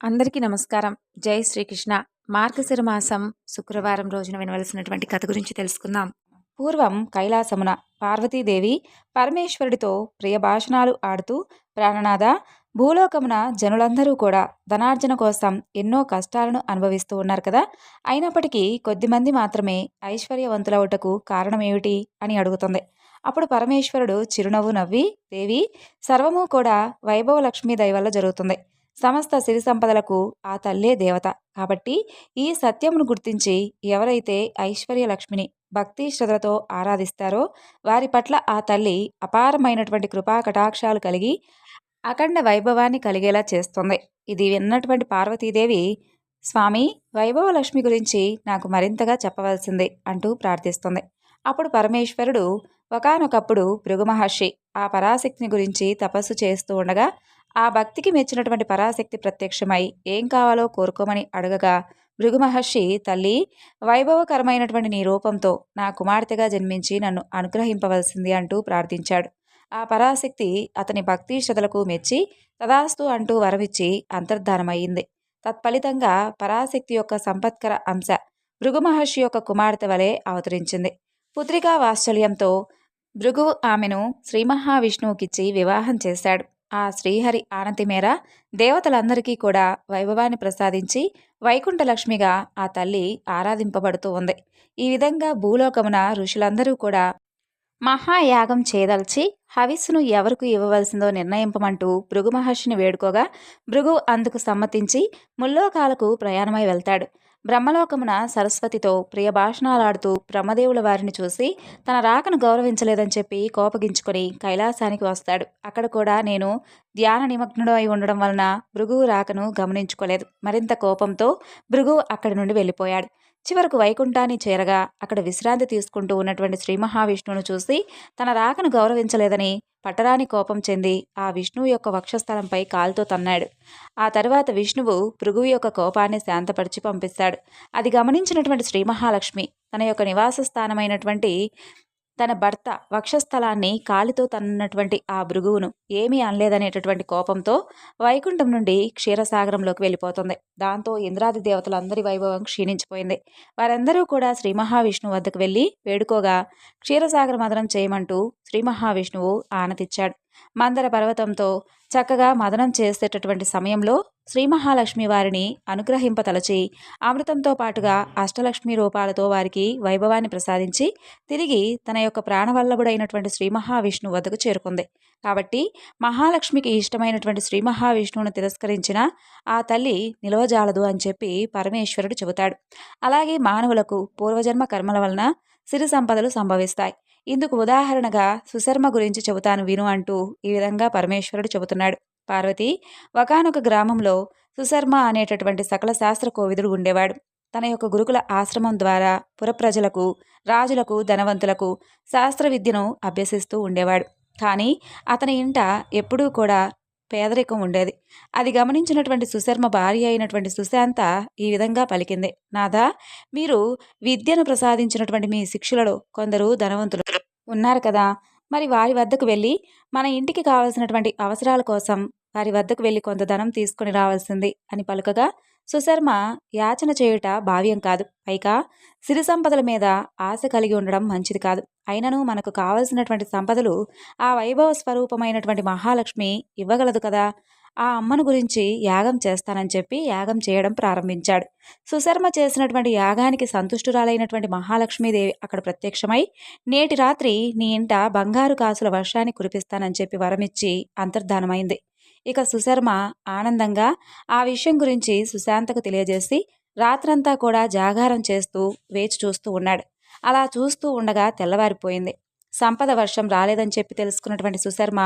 అందరికీ నమస్కారం. జై శ్రీకృష్ణ. మార్గశిర మాసం శుక్రవారం రోజున వినవలసినటువంటి కథ గురించి తెలుసుకుందాం. పూర్వం కైలాసమున పార్వతీదేవి పరమేశ్వరుడితో ప్రియ భాషణాలు ఆడుతూ ప్రాణనాథ భూలోకమున జనులందరూ కూడా ధనార్జన కోసం ఎన్నో కష్టాలను అనుభవిస్తూ ఉన్నారు కదా? అయినప్పటికీ కొద్దిమంది మాత్రమే ఐశ్వర్యవంతులవుటకు కారణమేమిటి అని అడుగుతుంది. అప్పుడు పరమేశ్వరుడు చిరునవ్వు నవ్వి దేవి సర్వము కూడా వైభవ లక్ష్మీ దయ వల్ల జరుగుతుంది. సమస్త సిరి సంపదలకు ఆ తల్లే దేవత. కాబట్టి ఈ సత్యమును గుర్తించి ఎవరైతే ఐశ్వర్య లక్ష్మిని భక్తి శ్రద్ధలతో ఆరాధిస్తారో వారి పట్ల ఆ తల్లి అపారమైనటువంటి కృపా కటాక్షాలు కలిగి అఖండ వైభవాన్ని కలిగేలా చేస్తుంది. ఇది విన్నటువంటి పార్వతీదేవి స్వామి వైభవ లక్ష్మి గురించి నాకు మరింతగా చెప్పవలసింది అంటూ ప్రార్థిస్తుంది. అప్పుడు పరమేశ్వరుడు ఒకనొకప్పుడు భృగు మహర్షి ఆ పరాశక్తిని గురించి తపస్సు చేస్తూ ఉండగా ఆ భక్తికి మెచ్చినటువంటి పరాశక్తి ప్రత్యక్షమై ఏం కావాలో కోరుకోమని అడగగా భృగు మహర్షి తల్లి వైభవకరమైనటువంటి నీ రూపంతో నా కుమార్తెగా జన్మించి నన్ను అనుగ్రహింపవలసింది అంటూ ప్రార్థించాడు. ఆ పరాశక్తి అతని భక్తి శ్రద్ధలకు మెచ్చి తదాస్తు అంటూ వరమిచ్చి అంతర్ధానమయ్యింది. తత్ఫలితంగా పరాశక్తి యొక్క సంపత్కర అంశ భృగు మహర్షి యొక్క కుమార్తె వలె అవతరించింది. పుత్రికా వాత్సల్యంతో భృగువు ఆమెను శ్రీ మహావిష్ణువుకిచ్చి వివాహం చేశాడు. ఆ శ్రీహరి ఆనతి మేర దేవతలందరికీ కూడా వైభవాన్ని ప్రసాదించి వైకుంఠలక్ష్మిగా ఆ తల్లి ఆరాధింపబడుతూ ఉంది. ఈ విధంగా భూలోకమున ఋషులందరూ కూడా మహాయాగం చేదల్చి హవిస్సును ఎవరికి ఇవ్వవలసిందో నిర్ణయింపమంటూ భృగు మహర్షిని వేడుకోగా భృగు అందుకు సమ్మతించి ముల్లోకాలకు ప్రయాణమై వెళ్తాడు. బ్రహ్మలోకమున సరస్వతితో ప్రియ భాషణాలాడుతూ బ్రహ్మదేవుల వారిని చూసి తన రాకను గౌరవించలేదని చెప్పి కోపగించుకొని కైలాసానికి వస్తాడు. అక్కడ కూడా నేను ధ్యాన నిమగ్నుడు అయి ఉండడం వలన భృగువు రాకను గమనించుకోలేదు. మరింత కోపంతో భృగువు అక్కడి నుండి వెళ్ళిపోయాడు. చివరకు వైకుంఠాన్ని చేరగా అక్కడ విశ్రాంతి తీసుకుంటూ ఉన్నటువంటి శ్రీ మహావిష్ణువును చూసి తన రాకను గౌరవించలేదని పట్టరాని కోపం చెంది ఆ విష్ణువు యొక్క వక్షస్థలంపై కాలుతో తన్నాడు. ఆ తర్వాత విష్ణువు భృగువు యొక్క కోపాన్ని శాంతపరిచి పంపిస్తాడు. అది గమనించినటువంటి శ్రీ మహాలక్ష్మి తన యొక్క నివాస స్థానమైనటువంటి తన భర్త వక్షస్థలాన్ని కాలితో తన్నటువంటి ఆ భృగువును ఏమీ అనలేదనేటటువంటి కోపంతో వైకుంఠం నుండి క్షీరసాగరంలోకి వెళ్ళిపోతుంది. దాంతో ఇంద్రాది దేవతలందరి వైభవం క్షీణించిపోయింది. వారందరూ కూడా శ్రీ మహావిష్ణువు వద్దకు వెళ్ళి వేడుకోగా క్షీరసాగర మదనం చేయమంటూ శ్రీ మహావిష్ణువు ఆనతిచ్చాడు. మందర పర్వతంతో చక్కగా మదనం చేసేటటువంటి సమయంలో శ్రీ మహాలక్ష్మి వారిని అనుగ్రహింపతలచి అమృతంతో పాటుగా అష్టలక్ష్మి రూపాలతో వారికి వైభవాన్ని ప్రసాదించి తిరిగి తన యొక్క ప్రాణవల్లభుడైనటువంటి శ్రీ మహావిష్ణువు వద్దకు చేరుకుంది. కాబట్టి మహాలక్ష్మికి ఇష్టమైనటువంటి శ్రీ మహావిష్ణువును తిరస్కరించిన ఆ తల్లి నిలవజాలదు అని చెప్పి పరమేశ్వరుడు చెబుతాడు. అలాగే మానవులకు పూర్వజన్మ కర్మల వలన సిరి సంపదలు సంభవిస్తాయి. ఇందుకు ఉదాహరణగా సుశర్మ గురించి చెబుతాను విను అంటూ ఈ విధంగా పరమేశ్వరుడు చెబుతున్నాడు. పార్వతి ఒకనొక గ్రామంలో సుశర్మ అనేటటువంటి సకల శాస్త్ర కోవిదుడు ఉండేవాడు. తన యొక్క గురుకుల ఆశ్రమం ద్వారా పురప్రజలకు రాజులకు ధనవంతులకు శాస్త్ర విద్యను అభ్యసిస్తూ ఉండేవాడు. కానీ అతని ఇంట ఎప్పుడూ కూడా పేదరికం ఉండేది. అది గమనించినటువంటి సుశర్మ భార్య అయినటువంటి సుశాంత ఈ విధంగా పలికింది. నాదా మీరు విద్యను ప్రసాదించినటువంటి మీ శిక్షులలో కొందరు ధనవంతులు ఉన్నారు కదా! మరి వారి వద్దకు వెళ్ళి మన ఇంటికి కావలసినటువంటి అవసరాల కోసం వారి వద్దకు వెళ్ళి కొంత ధనం తీసుకుని రావాల్సింది అని పలుకగా సుశర్మ యాచన చేయుట భావ్యం కాదు. పైగా సిరి సంపదల మీద ఆశ కలిగి ఉండడం మంచిది కాదు. అయినను మనకు కావలసినటువంటి సంపదలు ఆ వైభవ స్వరూపమైనటువంటి మహాలక్ష్మి ఇవ్వగలదు కదా. ఆ అమ్మను గురించి యాగం చేస్తానని చెప్పి యాగం చేయడం ప్రారంభించాడు. సుశర్మ చేసినటువంటి యాగానికి సంతుష్టురాలైనటువంటి మహాలక్ష్మీదేవి అక్కడ ప్రత్యక్షమై నేటి రాత్రి నీ ఇంట బంగారు కాసుల వర్షాన్ని కురిపిస్తానని చెప్పి వరమిచ్చి అంతర్ధానమైంది. ఇక సుశర్మ ఆనందంగా ఆ విషయం గురించి సుశాంతకు తెలియజేసి రాత్రంతా కూడా జాగారం చేస్తూ వేచి చూస్తూ ఉన్నాడు. అలా చూస్తూ ఉండగా తెల్లవారిపోయింది. సంపద వర్షం రాలేదని చెప్పి తెలుసుకున్నటువంటి సుశర్మ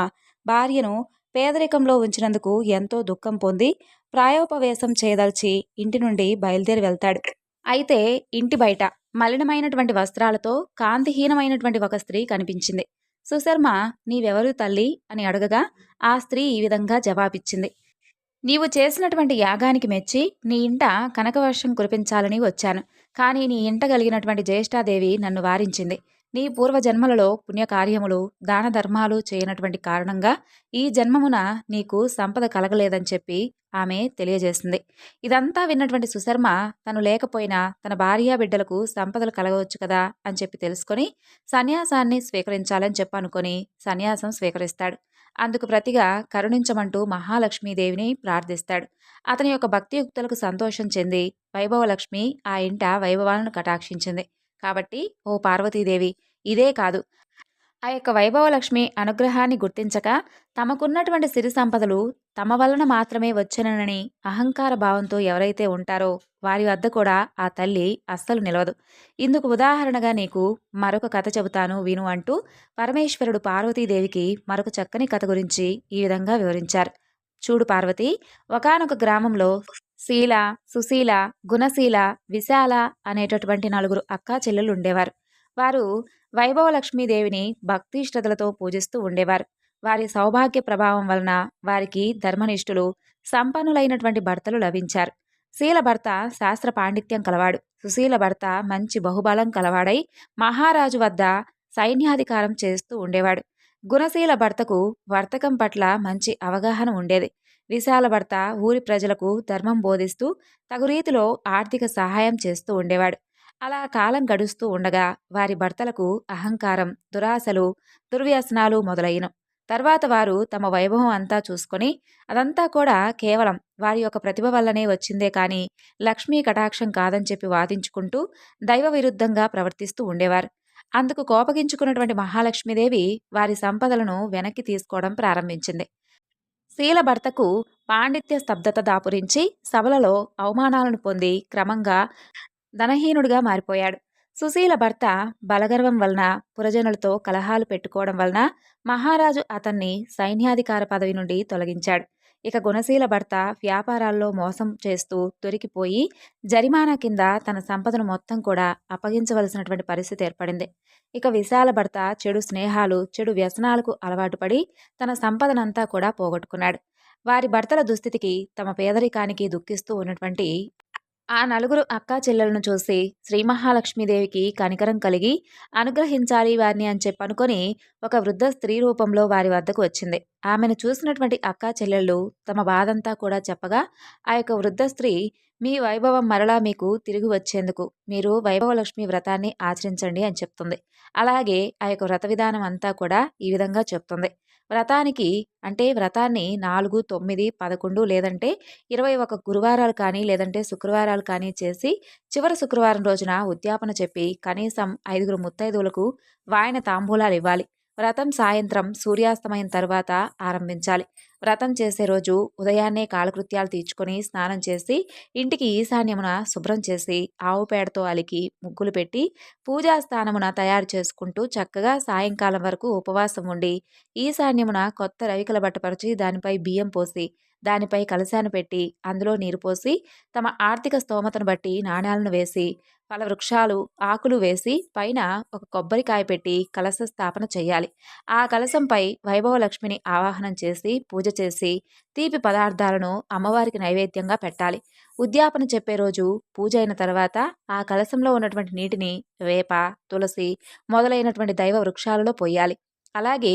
భార్యను పేదరికంలో ఉంచినందుకు ఎంతో దుఃఖం పొంది ప్రాయోపవేశం చేయదలిచి ఇంటి నుండి బయలుదేరి వెళ్తాడు. అయితే ఇంటి బయట మలినమైనటువంటి వస్త్రాలతో కాంతిహీనమైనటువంటి ఒక స్త్రీ కనిపించింది. సుశర్మ నీవెవరు తల్లి? అని అడగగా ఆ స్త్రీ ఈ విధంగా జవాబిచ్చింది. నీవు చేసినటువంటి యాగానికి మెచ్చి నీ ఇంట కనకవర్షం కురిపించాలని వచ్చాను. కానీ నీ ఇంట కలిగినటువంటి జ్యేష్ఠాదేవి నన్ను వారించింది. నీ పూర్వజన్మలలో పుణ్యకార్యములు దాన ధర్మాలు చేయనటువంటి కారణంగా ఈ జన్మమున నీకు సంపద కలగలేదని చెప్పి ఆమె తెలియజేసింది. ఇదంతా విన్నటువంటి సుశర్మ తను లేకపోయినా తన భార్యా బిడ్డలకు సంపదలు కలగవచ్చు కదా అని చెప్పి తెలుసుకొని సన్యాసాన్ని స్వీకరించాలని చెప్పి అనుకొని సన్యాసం స్వీకరిస్తాడు. అందుకు ప్రతిగా కరుణించమంటూ మహాలక్ష్మీదేవిని ప్రార్థిస్తాడు. అతని యొక్క భక్తియుక్తులకు సంతోషం చెంది వైభవలక్ష్మి ఆ ఇంట వైభవాలను కటాక్షించింది. కాబట్టి ఓ పార్వతీదేవి ఇదే కాదు. ఆ యొక్క వైభవలక్ష్మి అనుగ్రహాన్ని గుర్తించక తమకున్నటువంటి సిరి సంపదలు తమ వలన మాత్రమే వచ్చనని అహంకార భావంతో ఎవరైతే ఉంటారో వారి వద్ద కూడా ఆ తల్లి అస్సలు నిలవదు. ఇందుకు ఉదాహరణగా నీకు మరొక కథ చెబుతాను విను అంటూ పరమేశ్వరుడు పార్వతీదేవికి మరొక చక్కని కథ గురించి ఈ విధంగా వివరించారు. చూడు పార్వతి ఒకానొక గ్రామంలో శీల సుశీల గుణశీల విశాల అనేటటువంటి నలుగురు అక్కా చెల్లెలు ఉండేవారు. వారు వైభవలక్ష్మీదేవిని లక్ష్మీదేవిని భక్తిష్టతలతో పూజిస్తూ ఉండేవారు. వారి సౌభాగ్య ప్రభావం వలన వారికి ధర్మనిష్ఠులు సంపన్నులైనటువంటి భర్తలు లభించారు. శీల భర్త శాస్త్ర పాండిత్యం కలవాడు. సుశీల భర్త మంచి బహుబలం కలవాడై మహారాజు వద్ద సైన్యాధికారం చేస్తూ ఉండేవాడు. గుణశీల భర్తకు వర్తకం పట్ల మంచి అవగాహన ఉండేది. విశాలభర్త ఊరి ప్రజలకు ధర్మం బోధిస్తూ తగు రీతిలో ఆర్థిక సహాయం చేస్తూ ఉండేవాడు. అలా కాలం గడుస్తూ ఉండగా వారి భర్తలకు అహంకారం దురాశలు దుర్వ్యసనాలు మొదలైన. తర్వాత వారు తమ వైభవం అంతా చూసుకొని అదంతా కూడా కేవలం వారి యొక్క ప్రతిభ వల్లనే వచ్చిందే కానీ లక్ష్మీ కటాక్షం కాదని చెప్పి వాదించుకుంటూ దైవ విరుద్ధంగా ప్రవర్తిస్తూ ఉండేవారు. అందుకు కోపగించుకున్నటువంటి మహాలక్ష్మీదేవి వారి సంపదలను వెనక్కి తీసుకోవడం ప్రారంభించింది. శీల భర్తకు పాండిత్య స్తబ్దత దాపురించి సభలలో అవమానాలను పొంది క్రమంగా ధనహీనుడిగా మారిపోయాడు. సుశీల భర్త బలగర్వం వలన పురజనులతో కలహాలు పెట్టుకోవడం వలన మహారాజు అతన్ని సైన్యాధికార పదవి నుండి తొలగించాడు. ఇక గుణశీల భర్త వ్యాపారాల్లో మోసం చేస్తూ దొరికిపోయి జరిమానా కింద తన సంపదను మొత్తం కూడా అప్పగించవలసినటువంటి పరిస్థితి ఏర్పడింది. ఇక విశాల భర్త చెడు స్నేహాలు చెడు వ్యసనాలకు అలవాటు పడి తన సంపదనంతా కూడా పోగొట్టుకున్నాడు. వారి భర్తల దుస్థితికి తమ పేదరికానికి దుఃఖిస్తూ ఉన్నటువంటి ఆ నలుగురు అక్కా చెల్లెలను చూసి శ్రీ మహాలక్ష్మీదేవికి కనికరం కలిగి అనుగ్రహించాలి వారిని అని చెప్పనుకొని ఒక వృద్ధ స్త్రీ రూపంలో వారి వద్దకు వచ్చింది. ఆమెను చూసినటువంటి అక్కా చెల్లెళ్ళు తమ బాధంతా కూడా చెప్పగా ఆ యొక్క వృద్ధ స్త్రీ మీ వైభవం మరలా మీకు తిరిగి వచ్చేందుకు మీరు వైభవలక్ష్మి వ్రతాన్ని ఆచరించండి అని చెప్తుంది. అలాగే ఆ యొక్క వ్రత విధానం అంతా కూడా ఈ విధంగా చెప్తుంది. వ్రతానికి అంటే వ్రతాన్ని నాలుగు తొమ్మిది పదకొండు లేదంటే ఇరవై ఒక గురువారాలు కానీ లేదంటే శుక్రవారాలు కానీ చేసి చివరి శుక్రవారం రోజున ఉద్యాపన చెప్పి కనీసం ఐదుగురు ముత్తైదువులకు వాయన తాంబూలాలు ఇవ్వాలి. వ్రతం సాయంత్రం సూర్యాస్తమయం తర్వాత ఆరంభించాలి. వ్రతం చేసే రోజు ఉదయాన్నే కాలకృత్యాలు తీర్చుకొని స్నానం చేసి ఇంటికి ఈశాన్యమున శుభ్రం చేసి ఆవు పేడతో అలికి ముగ్గులు పెట్టి పూజా స్థానమున తయారు చేసుకుంటూ చక్కగా సాయంకాలం వరకు ఉపవాసం ఉండి ఈశాన్యమున కొత్త రవికల బట్టపరిచి దానిపై బియ్యం పోసి దానిపై కలశాన్ని పెట్టి అందులో నీరు పోసి తమ ఆర్థిక స్తోమతను బట్టి నాణ్యాలను వేసి పల వృక్షాలు ఆకులు వేసి పైన ఒక కొబ్బరికాయ పెట్టి కలశ స్థాపన చేయాలి ఆ కలశంపై వైభవలక్ష్మిని ఆవాహనం చేసి పూజ చేసి తీపి పదార్థాలను అమ్మవారికి నైవేద్యంగా పెట్టాలి. ఉద్యాపన చెప్పే రోజు పూజ అయిన తర్వాత ఆ కలశంలో ఉన్నటువంటి నీటిని వేప తులసి మొదలైనటువంటి దైవ వృక్షాలలో పోయాలి అలాగే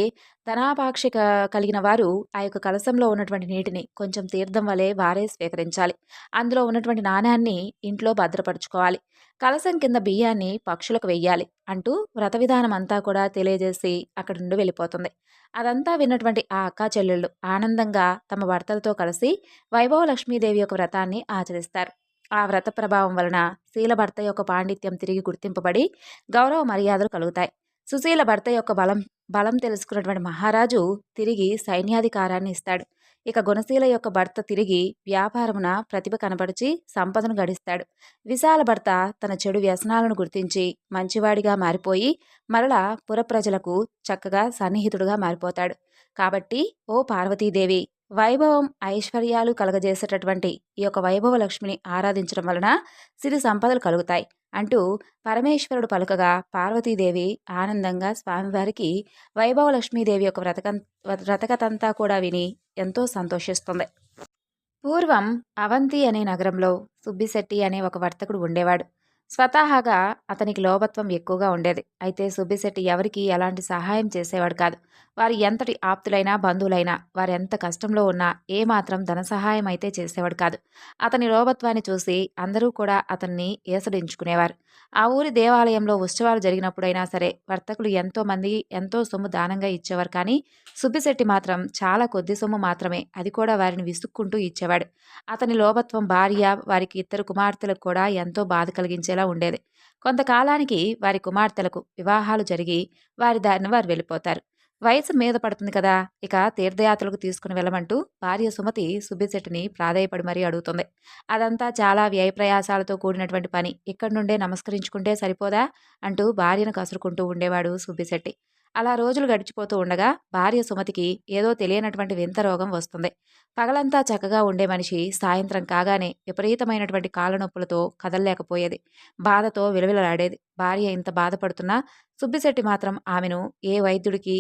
ధనాపాక్షిక కలిగిన వారు ఆ యొక్క కలశంలో ఉన్నటువంటి నీటిని కొంచెం తీర్థం వలె వారే స్వీకరించాలి. అందులో ఉన్నటువంటి నాణ్యాన్ని ఇంట్లో భద్రపరుచుకోవాలి. కలశం కింద బియ్యాన్ని పక్షులకు వెయ్యాలి అంటూ వ్రత విధానం అంతా కూడా తెలియజేసి అక్కడి నుండి వెళ్ళిపోతుంది. అదంతా విన్నటువంటి ఆ అక్కా చెల్లెళ్ళు ఆనందంగా తమ భర్తలతో కలిసి వైభవ లక్ష్మీదేవి యొక్క వ్రతాన్ని ఆచరిస్తారు. ఆ వ్రత ప్రభావం వలన శీలభర్త యొక్క పాండిత్యం తిరిగి గుర్తింపబడి గౌరవ మర్యాదలు కలుగుతాయి. సుశీల భర్త యొక్క బలం బలం తెలుసుకున్నటువంటి మహారాజు తిరిగి సైన్యాధికారాన్ని ఇస్తాడు. ఇక గుణశీల యొక్క భర్త తిరిగి వ్యాపారమున ప్రతిభ కనబడిచి సంపదను గడిస్తాడు. విశాల భర్త తన చెడు వ్యసనాలను గుర్తించి మంచివాడిగా మారిపోయి మరలా పురప్రజలకు చక్కగా సన్నిహితుడుగా మారిపోతాడు. కాబట్టి ఓ పార్వతీదేవి వైభవం ఐశ్వర్యాలు కలగజేసేటటువంటి ఈ యొక్క వైభవ లక్ష్మిని ఆరాధించడం వలన సిరి సంపదలు కలుగుతాయి. అంటూ పరమేశ్వరుడు పలుకగా పార్వతీదేవి ఆనందంగా స్వామివారికి వైభవ లక్ష్మీదేవి యొక్క వ్రతకం వ్రతకతంతా కూడా విని ఎంతో సంతోషిస్తుంది. పూర్వం అవంతి అనే నగరంలో సుబ్బిశెట్టి అనే ఒక వర్తకుడు ఉండేవాడు. స్వతహాగా అతనికి లోభత్వం ఎక్కువగా ఉండేది. అయితే సుబ్బిశెట్టి ఎవరికి ఎలాంటి సహాయం చేసేవాడు కాదు. వారి ఎంతటి ఆప్తులైనా బంధువులైనా వారు ఎంత కష్టంలో ఉన్నా ఏమాత్రం ధన సహాయం అయితే చేసేవాడు కాదు. అతని లోభత్వాన్ని చూసి అందరూ కూడా అతన్ని ఏసడించుకునేవారు. ఆ ఊరి దేవాలయంలో ఉత్సవాలు జరిగినప్పుడైనా సరే వర్తకులు ఎంతో మంది ఎంతో సొమ్ము దానంగా ఇచ్చేవారు కానీ సుబ్బిశెట్టి మాత్రం చాలా కొద్ది సొమ్ము మాత్రమే అది కూడా వారిని విసుక్కుంటూ ఇచ్చేవాడు. అతని లోభత్వం భార్య వారికి ఇద్దరు కుమార్తెలకు కూడా ఎంతో బాధ కలిగించేలా ఉండేది. కొంతకాలానికి వారి కుమార్తెలకు వివాహాలు జరిగి వారి దారిని వారు వెళ్ళిపోతారు. వయసు మీద పడుతుంది కదా ఇక తీర్థయాత్రలకు తీసుకుని వెళ్ళమంటూ భార్య సుమతి సుబ్బిశెట్టిని ప్రాధాయపడి మరీ అడుగుతుంది. అదంతా చాలా వ్యయప్రయాసాలతో కూడినటువంటి పని. ఇక్కడి నుండే నమస్కరించుకుంటే సరిపోదా? అంటూ భార్యను కసురుకుంటూ ఉండేవాడు సుబ్బిశెట్టి అలా రోజులు గడిచిపోతూ ఉండగా భార్య సుమతికి ఏదో తెలియనటువంటి వింత రోగం వస్తుంది. పగలంతా చక్కగా ఉండే మనిషి సాయంత్రం కాగానే విపరీతమైనటువంటి కాళ్ళ నొప్పులతో కదలలేకపోయేది. బాధతో విలవిలలాడేది. భార్య ఇంత బాధపడుతున్నా సుబ్బిశెట్టి మాత్రం ఆమెను ఏ వైద్యుడికి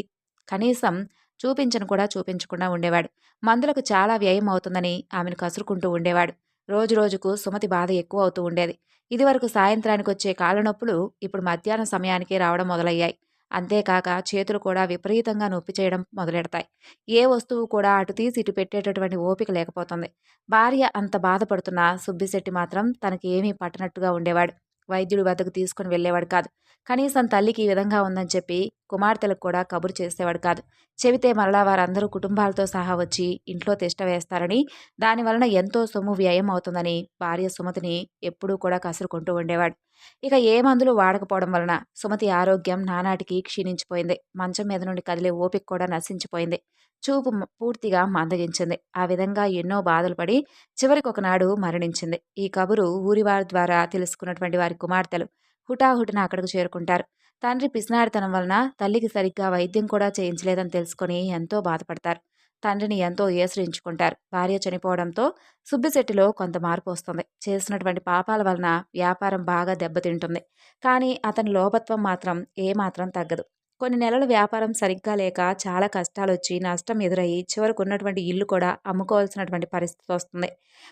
కనీసం చూపించను కూడా చూపించకుండా ఉండేవాడు. మందులకు చాలా వ్యయం అవుతుందని ఆమెను కసురుకుంటూ ఉండేవాడు. రోజు రోజుకు సుమతి బాధ ఎక్కువ అవుతూ ఉండేది. ఇదివరకు సాయంత్రానికి వచ్చే కాళ్ళనొప్పులు ఇప్పుడు మధ్యాహ్నం సమయానికి రావడం మొదలయ్యాయి. అంతేకాక చేతులు కూడా విపరీతంగా నొప్పి చేయడం మొదలెడతాయి. ఏ వస్తువు కూడా అటు తీసి ఇటు పెట్టేటటువంటి ఓపిక లేకపోతుంది. భార్య అంత బాధపడుతున్న సుబ్బిశెట్టి మాత్రం తనకి ఏమీ పట్టనట్టుగా ఉండేవాడు. వైద్యుడి వద్దకు తీసుకుని వెళ్ళేవాడు కాదు. కనీసం తల్లికి ఈ విధంగా ఉందని చెప్పి కుమార్తెలకు కూడా కబురు చేసేవాడు కాదు. చెబితే మరలా వారందరూ కుటుంబాలతో సహా వచ్చి ఇంట్లో తిష్ట వేస్తారని దాని వలన ఎంతో సొమ్ము వ్యయం అవుతుందని భార్య సుమతిని ఎప్పుడూ కూడా కసురుకుంటూ ఉండేవాడు. ఇక ఏ మందులు వాడకపోవడం వలన సుమతి ఆరోగ్యం నానాటికి క్షీణించిపోయింది. మంచం మీద నుండి కదిలే ఓపిక కూడా నశించిపోయింది. చూపు పూర్తిగా మందగించింది. ఆ విధంగా ఎన్నో బాధలు పడి చివరికి ఒకనాడు మరణించింది. ఈ కబురు ఊరివారి ద్వారా తెలుసుకున్నటువంటి వారి కుమార్తెలు హుటాహుటిన అక్కడికి చేరుకుంటారు. తండ్రి పిసినాడితనం వలన తల్లికి సరిగ్గా వైద్యం కూడా చేయించలేదని తెలుసుకొని ఎంతో బాధపడతారు. తండ్రిని ఎంతో ఏసరించుకుంటారు. భార్య చనిపోవడంతో సుబ్బిశెట్టిలో కొంత మార్పు వస్తుంది. చేసినటువంటి పాపాల వలన వ్యాపారం బాగా దెబ్బతింటుంది. కానీ అతని లోపత్వం మాత్రం ఏమాత్రం తగ్గదు. కొన్ని నెలలు వ్యాపారం సరిగ్గా లేక చాలా కష్టాలు వచ్చి నష్టం ఎదురయ్యి చివరకు ఉన్నటువంటి ఇల్లు కూడా అమ్ముకోవాల్సినటువంటి పరిస్థితి వస్తుంది.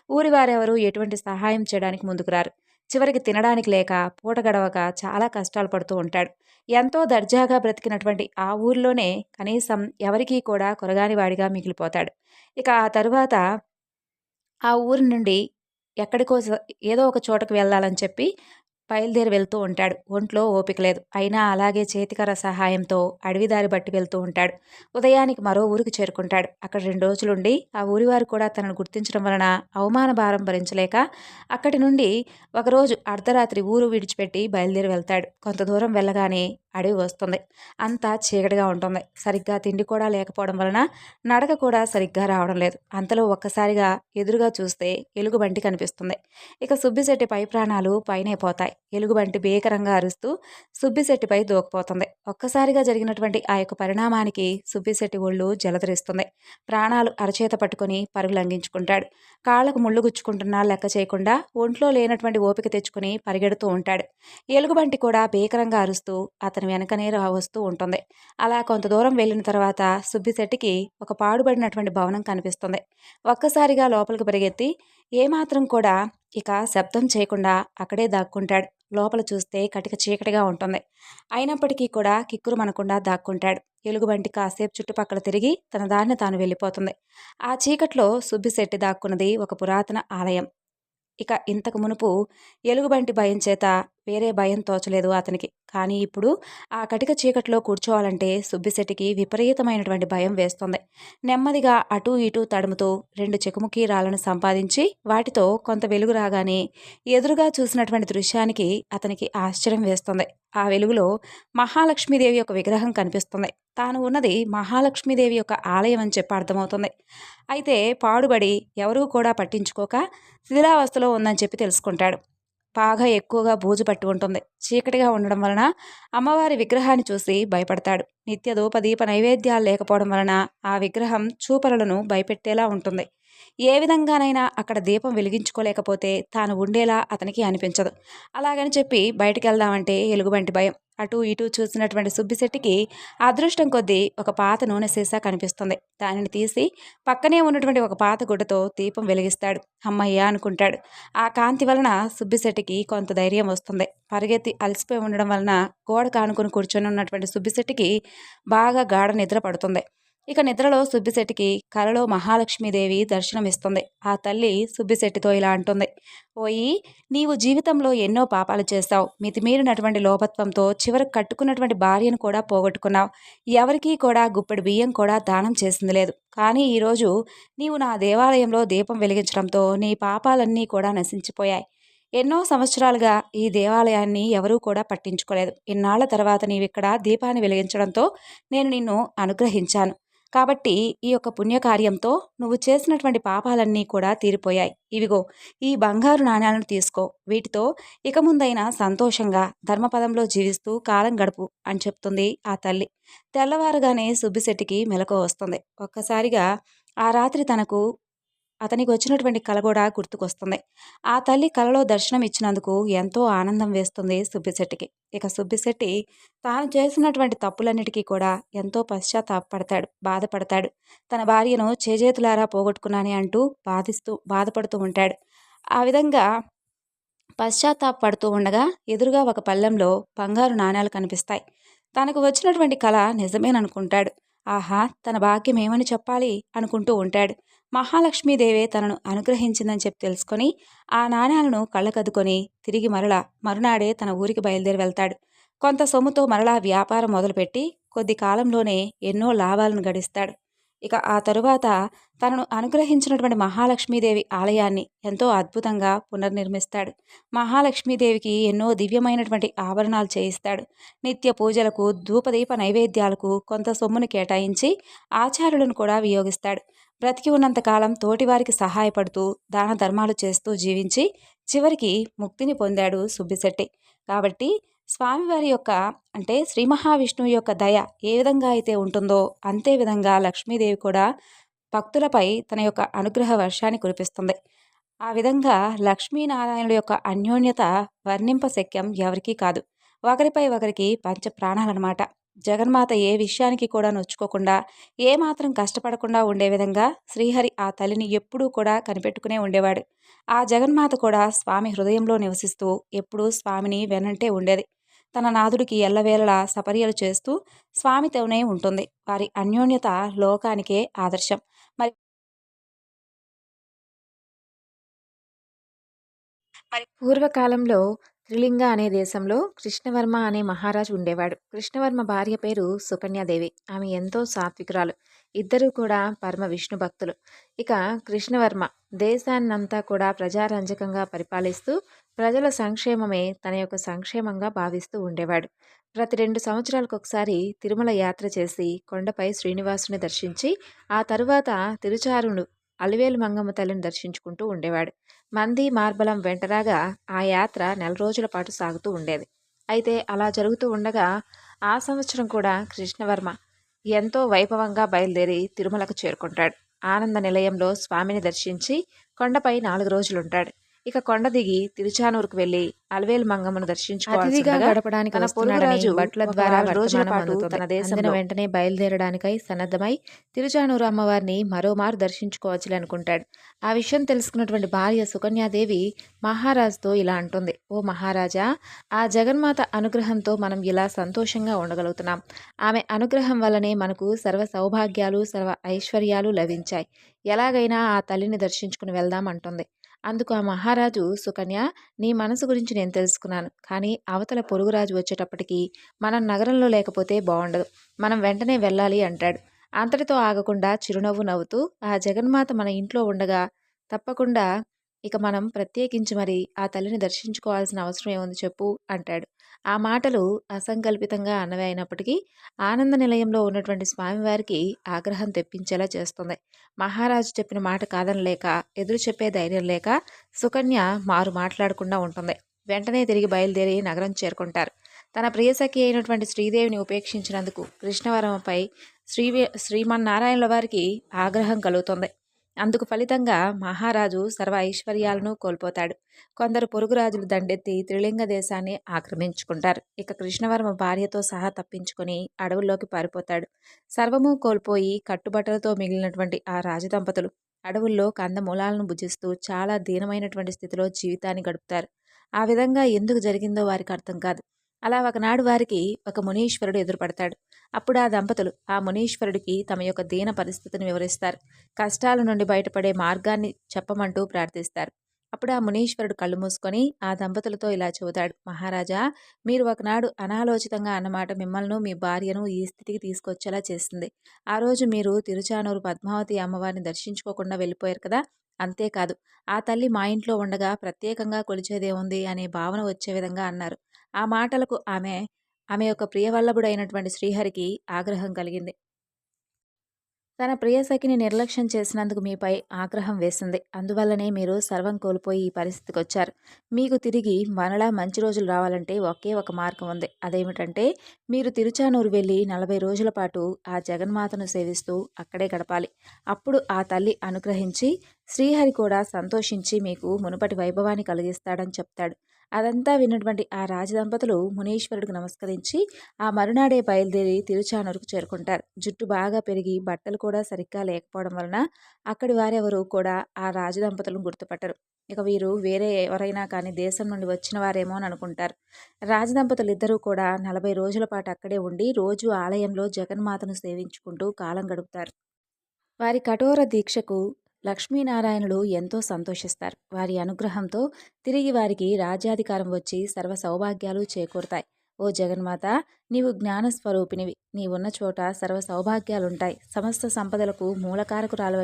ఊరి వారెవరూ ఎటువంటి సహాయం చేయడానికి ముందుకు రారు. చివరికి తినడానికి లేక పూట గడవక చాలా కష్టాలు పడుతూ ఉంటాడు. ఎంతో దర్జాగా బ్రతికినటువంటి ఆ ఊరిలోనే కనీసం ఎవరికీ కూడా కొరగాని వాడిగా మిగిలిపోతాడు. ఇక ఆ తరువాత ఆ ఊరి నుండి ఎక్కడికో ఏదో ఒక చోటకు వెళ్ళాలని చెప్పి బయలుదేరి వెళ్తూ ఉంటాడు. ఒంట్లో ఓపిక లేదు. అయినా అలాగే చేతికర సహాయంతో అడవిదారి బట్టి వెళ్తూ ఉంటాడు. ఉదయానికి మరో ఊరికి చేరుకుంటాడు. అక్కడ రెండు రోజులుండి ఆ ఊరి వారు కూడా తనను గుర్తించడం వలన అవమాన భారం భరించలేక అక్కడి నుండి ఒకరోజు అర్ధరాత్రి ఊరు విడిచిపెట్టి బయలుదేరి వెళ్తాడు. కొంత దూరం వెళ్ళగానే అడవి వస్తుంది. అంతా చీకటిగా ఉంటుంది. సరిగ్గా తిండి కూడా లేకపోవడం వలన నడక కూడా సరిగ్గా రావడం లేదు. అంతలో ఒక్కసారిగా ఎదురుగా చూస్తే ఎలుగుబంటి కనిపిస్తుంది. ఇక సుబ్బిశెట్టి పై ప్రాణాలు పైనే పోతాయి. ఎలుగుబంటి భీకరంగా అరుస్తూ సుబ్బిశెట్టిపై దూకపోతుంది. ఒక్కసారిగా జరిగినటువంటి ఆ యొక్క పరిణామానికి సుబ్బిశెట్టి ఒళ్ళు జలధరిస్తుంది. ప్రాణాలు అరచేత పట్టుకుని పరుగు లంఘించుకుంటాడు. కాళ్ళకు ముళ్ళు గుచ్చుకుంటున్నా లెక్క చేయకుండా ఒంట్లో లేనటువంటి ఓపిక తెచ్చుకుని పరిగెడుతూ ఉంటాడు. ఎలుగుబంటి కూడా భీకరంగా అరుస్తూ అతని వెనకనే వస్తూ ఉంటుంది. అలా కొంత దూరం వెళ్ళిన తర్వాత సుబ్బిశెట్టికి ఒక పాడుబడినటువంటి భవనం కనిపిస్తుంది. ఒక్కసారిగా లోపలికి పరిగెత్తి ఏమాత్రం కూడా ఇక శబ్దం చేయకుండా అక్కడే దాక్కుంటాడు. లోపల చూస్తే కటిక చీకటిగా ఉంటుంది. అయినప్పటికీ కూడా కిక్కురు మనకుండా దాక్కుంటాడు. ఎలుగుబంటి కాసేపు చుట్టుపక్కల తిరిగి తన దారిని తాను వెళ్ళిపోతుంది. ఆ చీకట్లో సుబ్బిశెట్టి దాక్కున్నది ఒక పురాతన ఆలయం. ఇక ఇంతకు మునుపు ఎలుగుబంటి భయం చేత వేరే భయం తోచలేదు అతనికి. కానీ ఇప్పుడు ఆ కటిక చీకట్లో కూర్చోవాలంటే సుబ్బిశెట్టికి విపరీతమైనటువంటి భయం వేస్తుంది. నెమ్మదిగా అటూ ఇటూ తడుముతూ రెండు చెకుముకి రాళ్ళను సంపాదించి వాటితో కొంత వెలుగు రాగానే ఎదురుగా చూసినటువంటి దృశ్యానికి అతనికి ఆశ్చర్యం వేస్తుంది. ఆ వెలుగులో మహాలక్ష్మీదేవి యొక్క విగ్రహం కనిపిస్తుంది. తాను ఉన్నది మహాలక్ష్మీదేవి యొక్క ఆలయం అని చెప్పి అర్థమవుతుంది. అయితే పాడుబడి ఎవరూ కూడా పట్టించుకోక శిథిలావస్థలో ఉందని చెప్పి తెలుసుకుంటాడు. బాగా ఎక్కువగా బూజు పట్టి ఉంటుంది. చీకటిగా ఉండడం వలన అమ్మవారి విగ్రహాన్ని చూసి భయపడతాడు. నిత్య ధూపదీప నైవేద్యాలు లేకపోవడం వలన ఆ విగ్రహం చూపరులను భయపెట్టేలా ఉంటుంది. ఏ విధంగానైనా అక్కడ దీపం వెలిగించుకోలేకపోతే తాను ఉండేలా అతనికి అనిపించదు. అలాగని చెప్పి బయటికి వెళ్దామంటే ఎలుగుబంటి భయం. అటు ఇటు చూసినటువంటి సుబ్బిశెట్టికి అదృష్టం కొద్దీ ఒక పాత నూనె సీసా కనిపిస్తుంది. దానిని తీసి పక్కనే ఉన్నటువంటి ఒక పాత గుడ్డతో దీపం వెలిగిస్తాడు. అమ్మయ్య అనుకుంటాడు. ఆ కాంతి వలన సుబ్బిశెట్టికి కొంత ధైర్యం వస్తుంది. పరిగెత్తి అలసిపోయి ఉండడం వలన గోడ కానుకొని కూర్చొని ఉన్నటువంటి సుబ్బిశెట్టికి బాగా గాఢ నిద్ర పడుతుంది. ఇక నిద్రలో సుబ్బిశెట్టికి కలలో మహాలక్ష్మీదేవి దర్శనమిస్తుంది. ఆ తల్లి సుబ్బిశెట్టితో ఇలా అంటుంది. ఓయి నీవు జీవితంలో ఎన్నో పాపాలు చేశావు. మితిమీరినటువంటి లోపత్వంతో చివరికి కట్టుకున్నటువంటి భార్యను కూడా పోగొట్టుకున్నావు. ఎవరికీ కూడా గుప్పెడు బియ్యం కూడా దానం చేసింది లేదు. కానీ ఈరోజు నీవు నా దేవాలయంలో దీపం వెలిగించడంతో నీ పాపాలన్నీ కూడా నశించిపోయాయి. ఎన్నో సంవత్సరాలుగా ఈ దేవాలయాన్ని ఎవరూ కూడా పట్టించుకోలేదు. ఇన్నాళ్ళ తర్వాత నీవిక్కడ దీపాన్ని వెలిగించడంతో నేను నిన్ను అనుగ్రహించాను. కాబట్టి ఈ యొక్క పుణ్యకార్యంతో నువ్వు చేసినటువంటి పాపాలన్నీ కూడా తీరిపోయాయి. ఇవిగో ఈ బంగారు నాణ్యాలను తీసుకో. వీటితో ఇక ముందైనా సంతోషంగా ధర్మపదంలో జీవిస్తూ కాలం గడుపు అని చెప్తుంది ఆ తల్లి. తెల్లవారుగానే సుబ్బిశెట్టికి మెలకు వస్తుంది. ఒక్కసారిగా ఆ రాత్రి తనకు అతనికి వచ్చినటువంటి కళ కూడా గుర్తుకొస్తుంది. ఆ తల్లి కళలో దర్శనం ఇచ్చినందుకు ఎంతో ఆనందం వేస్తుంది సుబ్బిశెట్టికి. ఇక సుబ్బిశెట్టి తాను చేసినటువంటి తప్పులన్నిటికీ కూడా ఎంతో పశ్చాత్తాపడతాడు బాధపడతాడు. తన భార్యను చేజేతులారా పోగొట్టుకున్నాని అంటూ బాధిస్తూ బాధపడుతూ ఉంటాడు. ఆ విధంగా పశ్చాత్తాపడుతూ ఉండగా ఎదురుగా ఒక పళ్ళెంలో బంగారు నాణ్యాలు కనిపిస్తాయి. తనకు వచ్చినటువంటి కళ నిజమేననుకుంటాడు. ఆహా తన భాగ్యం ఏమని చెప్పాలి అనుకుంటూ ఉంటాడు. మహాలక్ష్మీదేవే తనను అనుగ్రహించిందని చెప్పి తెలుసుకొని ఆ నాణ్యాలను కళ్ళకద్దుకొని తిరిగి మరలా మరునాడే తన ఊరికి బయలుదేరి వెళ్తాడు. కొంత సొమ్ముతో మరలా వ్యాపారం మొదలుపెట్టి కొద్ది కాలంలోనే ఎన్నో లాభాలను గడిస్తాడు. ఇక ఆ తరువాత తనను అనుగ్రహించినటువంటి మహాలక్ష్మీదేవి ఆలయాన్ని ఎంతో అద్భుతంగా పునర్నిర్మిస్తాడు. మహాలక్ష్మీదేవికి ఎన్నో దివ్యమైనటువంటి ఆభరణాలు చేయిస్తాడు. నిత్య పూజలకు ధూపదీప నైవేద్యాలకు కొంత సొమ్మును కేటాయించి ఆచారులను కూడా వియోగిస్తాడు బ్రతికి ఉన్నంతకాలం తోటివారికి సహాయపడుతూ దాన ధర్మాలు చేస్తూ జీవించి చివరికి ముక్తిని పొందాడు సుబ్బిశెట్టి. కాబట్టి స్వామివారి యొక్క అంటే శ్రీ మహావిష్ణువు యొక్క దయ ఏ విధంగా అయితే ఉంటుందో అంతే విధంగా లక్ష్మీదేవి కూడా భక్తులపై తన యొక్క అనుగ్రహ వర్షాన్ని కురిపిస్తుంది. ఆ విధంగా లక్ష్మీనారాయణుల యొక్క అన్యోన్యత వర్ణింప శక్యం ఎవరికీ కాదు. ఒకరిపై ఒకరికి పంచ ప్రాణాలన్నమాట. జగన్మాత ఏ విషయానికి కూడా నొచ్చుకోకుండా ఏమాత్రం కష్టపడకుండా ఉండే విధంగా శ్రీహరి ఆ తల్లిని ఎప్పుడూ కూడా కనిపెట్టుకునే ఉండేవాడు. ఆ జగన్మాత కూడా స్వామి హృదయంలో నివసిస్తూ ఎప్పుడూ స్వామిని వెనంటే ఉండేది. తన నాథుడికి ఎల్లవేళలా సపర్యలు చేస్తూ స్వామితోనే ఉంటుంది. వారి అన్యోన్యత లోకానికే ఆదర్శం. మరి మరి పూర్వకాలంలో త్రిలింగ అనే దేశంలో కృష్ణవర్మ అనే మహారాజు ఉండేవాడు. కృష్ణవర్మ భార్య పేరు సుకన్యాదేవి. ఆమె ఎంతో సాత్వికురాలు. ఇద్దరూ కూడా పరమ విష్ణు భక్తులు. ఇక కృష్ణవర్మ దేశాన్నంతా కూడా ప్రజారంజకంగా పరిపాలిస్తూ ప్రజల సంక్షేమమే తన యొక్క సంక్షేమంగా భావిస్తూ ఉండేవాడు. ప్రతి రెండు సంవత్సరాలకు ఒకసారి తిరుమల యాత్ర చేసి కొండపై శ్రీనివాసుని దర్శించి ఆ తరువాత తిరుచారును అలివేలు మంగమ్మ తల్లిని దర్శించుకుంటూ ఉండేవాడు. మంది మార్బలం వెంటరాగా ఆ యాత్ర నెల రోజుల పాటు సాగుతూ ఉండేది. అయితే అలా జరుగుతూ ఉండగా ఆ సంవత్సరం కూడా కృష్ణవర్మ ఎంతో వైభవంగా బయలుదేరి తిరుమలకు చేరుకుంటాడు. ఆనంద నిలయంలో స్వామిని దర్శించి కొండపై నాలుగు రోజులుంటాడు. ఇక కొండ దిగి తిరుచానూరుకు వెళ్ళి అలవేలు మంగమ్మను దర్శించుకోవాల్సిందిగా గడపడానికి వస్తున్నాడని ద్వారా రోజుల పాటు. తన వెంటనే బయలుదేరడానికై సన్నద్ధమై తిరుచానూరు అమ్మవారిని మరోమారు దర్శించుకోవచ్చులే అనుకుంటాడు. ఆ విషయం తెలుసుకున్నటువంటి భార్య సుకన్యాదేవి మహారాజుతో ఇలా అంటుంది. ఓ మహారాజా ఆ జగన్మాత అనుగ్రహంతో మనం ఇలా సంతోషంగా ఉండగలుగుతున్నాం. ఆమె అనుగ్రహం వల్లనే మనకు సర్వ సౌభాగ్యాలు సర్వ ఐశ్వర్యాలు లభించాయి. ఎలాగైనా ఆ తల్లిని దర్శించుకుని వెళ్దాం అంటుంది. అందుకు ఆ మహారాజు సుకన్య నీ మనసు గురించి నేను తెలుసుకున్నాను. కానీ అవతల పొరుగురాజు వచ్చేటప్పటికి మనం నగరంలో లేకపోతే బాగుండదు మనం వెంటనే వెళ్ళాలి అంటాడు. అంతటితో ఆగకుండా చిరునవ్వు నవ్వుతూ ఆ జగన్మాత మన ఇంట్లో ఉండగా తప్పకుండా ఇక మనం ప్రత్యేకించి మరి ఆ తల్లిని దర్శించుకోవాల్సిన అవసరం ఏముంది చెప్పు అంటాడు. ఆ మాటలు అసంకల్పితంగా అన్నవే అయినప్పటికీ ఆనంద నిలయంలో ఉన్నటువంటి స్వామివారికి ఆగ్రహం తెప్పించేలా చేస్తుంది. మహారాజు చెప్పిన మాట కాదనలేక ఎదురు చెప్పే ధైర్యం లేక సుకన్య మారు మాట్లాడకుండా ఉంటుంది. వెంటనే తిరిగి బయలుదేరి నగరం చేరుకుంటారు. తన ప్రియసఖి అయినటువంటి శ్రీదేవిని ఉపేక్షించినందుకు కృష్ణవరమపై శ్రీ శ్రీమన్నారాయణుల వారికి ఆగ్రహం కలుగుతుంది. అందుకు ఫలితంగా మహారాజు సర్వ ఐశ్వర్యాలను కోల్పోతాడు. కొందరు పొరుగు రాజులు దండెత్తి త్రిలింగ దేశాన్ని ఆక్రమించుకుంటారు. ఇక కృష్ణవర్మ భార్యతో సహా తప్పించుకొని అడవుల్లోకి పారిపోతాడు. సర్వము కోల్పోయి కట్టుబట్టలతో మిగిలినటువంటి ఆ రాజదంపతులు అడవుల్లో కందమూలాలను భుజిస్తూ చాలా దీనమైనటువంటి స్థితిలో జీవితాన్ని గడుపుతారు. ఆ విధంగా ఎందుకు జరిగిందో వారికి అర్థం కాదు. అలా ఒకనాడు వారికి ఒక మునీశ్వరుడు ఎదురుపడతాడు. అప్పుడు ఆ దంపతులు ఆ మునీశ్వరుడికి తమ యొక్క దీన పరిస్థితిని వివరిస్తారు. కష్టాల నుండి బయటపడే మార్గాన్ని చెప్పమంటూ ప్రార్థిస్తారు. అప్పుడు ఆ మునీశ్వరుడు కళ్ళు మూసుకొని ఆ దంపతులతో ఇలా చెబుతాడు. మహారాజా మీరు ఒకనాడు అనాలోచితంగా అన్నమాట మిమ్మల్ని మీ భార్యను ఈ స్థితికి తీసుకొచ్చేలా చేస్తుంది ఆ రోజు మీరు తిరుచానూరు పద్మావతి అమ్మవారిని దర్శించుకోకుండా వెళ్ళిపోయారు కదా? అంతేకాదు ఆ తల్లి మా ఇంట్లో ఉండగా ప్రత్యేకంగా కొలిచేదే ఉంది అనే భావన వచ్చే విధంగా అన్నారు. ఆ మాటలకు ఆమె ఆమె యొక్క ప్రియవల్లభుడైనటువంటి శ్రీహరికి ఆగ్రహం కలిగింది. తన ప్రియసఖిని నిర్లక్ష్యం చేసినందుకు మీపై ఆగ్రహం వేసింది. అందువల్లనే మీరు సర్వం కోల్పోయి ఈ పరిస్థితికి వచ్చారు మీకు తిరిగి మనలా మంచి రోజులు రావాలంటే ఒకే ఒక మార్గం ఉంది. అదేమిటంటే మీరు తిరుచానూరు వెళ్ళి నలభై రోజుల పాటు ఆ జగన్మాతను సేవిస్తూ అక్కడే గడపాలి. అప్పుడు ఆ తల్లి అనుగ్రహించి శ్రీహరి కూడా సంతోషించి మీకు మునుపటి వైభవాన్ని కలిగిస్తాడని చెప్తాడు. అదంతా విన్నటువంటి ఆ రాజదంపతులు మునీశ్వరుడికి నమస్కరించి ఆ మరునాడే బయలుదేరి తిరుచానూరుకు చేరుకుంటారు. జుట్టు బాగా పెరిగి బట్టలు కూడా సరిగ్గా లేకపోవడం వలన అక్కడి వారెవరు కూడా ఆ రాజదంపతులను గుర్తుపట్టరు. ఇక వీరు వేరే ఎవరైనా కానీ దేశం నుండి వచ్చిన వారేమో అని అనుకుంటారు. రాజదంపతులు ఇద్దరూ కూడా నలభై రోజుల పాటు అక్కడే ఉండి రోజు ఆలయంలో జగన్మాతను సేవించుకుంటూ కాలం గడుపుతారు. వారి కఠోర దీక్షకు లక్ష్మీనారాయణులు ఎంతో సంతోషిస్తారు. వారి అనుగ్రహంతో తిరిగి వారికి రాజ్యాధికారం వచ్చి సర్వ సౌభాగ్యాలు చేకూరుతాయి. ఓ జగన్మాత నీవు జ్ఞానస్వరూపినివి. నీవున్న చోట సర్వ సౌభాగ్యాలుంటాయి. సమస్త సంపదలకు మూలకారకురాలు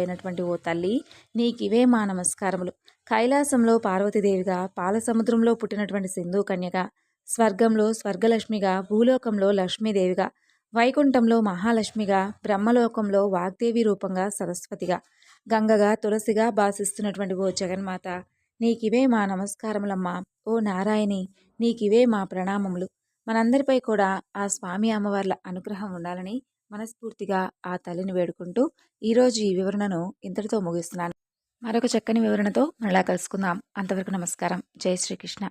ఓ తల్లి నీకివే మా నమస్కారములు. కైలాసంలో పార్వతీదేవిగా పాలసముద్రంలో పుట్టినటువంటి సింధు కన్యగా స్వర్గంలో స్వర్గలక్ష్మిగా భూలోకంలో లక్ష్మీదేవిగా వైకుంఠంలో మహాలక్ష్మిగా బ్రహ్మలోకంలో వాగ్దేవి రూపంగా సరస్వతిగా గంగగా తులసిగా భాసిస్తున్నటువంటి ఓ జగన్మాత నీకివే మా నమస్కారములమ్మా. ఓ నారాయణి నీకివే మా ప్రణామములు. మనందరిపై కూడా ఆ స్వామి అమ్మవార్ల అనుగ్రహం ఉండాలని మనస్ఫూర్తిగా ఆ తల్లిని వేడుకుంటూ ఈరోజు ఈ వివరణను ఇంతటితో ముగిస్తున్నాను. మరొక చక్కని వివరణతో మళ్ళా కలుసుకుందాం. అంతవరకు నమస్కారం. జై శ్రీకృష్ణ.